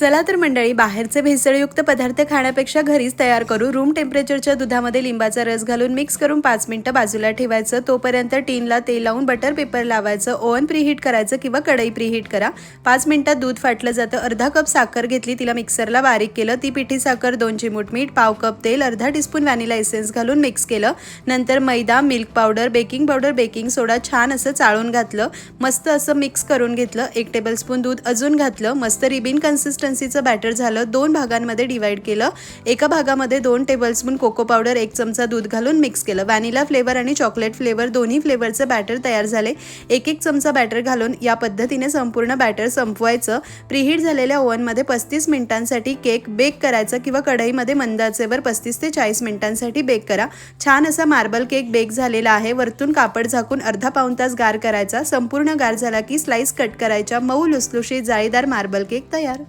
चला तर मंडळी बाहेरचे भेसळयुक्त पदार्थ खाण्यापेक्षा घरीच तयार करू. रूम टेम्परेचरच्या दुधामध्ये लिंबाचा रस घालून मिक्स करून पाच मिनिटं बाजूला ठेवायचं. तोपर्यंत टीनला तेल लावून बटर पेपर लावायचं. ओव्हन प्रीहीट करायचं किंवा कढई प्रीहीट करा. पाच मिनिटात दूध फाटलं जातं. अर्धा कप साखर घेतली तिला मिक्सरला बारीक केलं. ती पिठी साखर दोन चिमूट मीठ पाव कप तेल अर्धा टीस्पून व्हॅनिला एसेन्स घालून मिक्स केलं. नंतर मैदा milk powder baking powder baking soda छान असं चाळून घातलं. मस्त असं मिक्स करून घेतलं. एक टेबलस्पून दूध अजून घातलं. मस्त रिबिन कन्सिस्टन्सीचं बॅटर झालं दोन भागांमध्ये डिवाईड केलं. एका भागामध्ये दोन टेबलस्पून कोको पावडर एक चमचा दूध घालून मिक्स केलं. व्हॅनिला फ्लेवर आणि चॉकलेट फ्लेवर दोन्ही फ्लेवरचं बॅटर तयार झाले. एक एक चमचा बॅटर घालून या पद्धतीने संपूर्ण बॅटर संपवायचं. प्रीहीट झालेल्या ओव्हनमध्ये पस्तीस मिनिटांसाठी केक बेक करायचा किंवा कढईमध्ये मंदाचेवर पस्तीस ते चाळीस मिनिटांसाठी बेक करा. छान असा मार्बल केक बेक झालेला आहे. वरतून कापड झाकून अर्धा पाऊण तास गार करायचा. संपूर्ण गार झाला की स्लाईस कट करायच्या. मऊ लुसलुशी जाळीदार मार्बल केक तयार.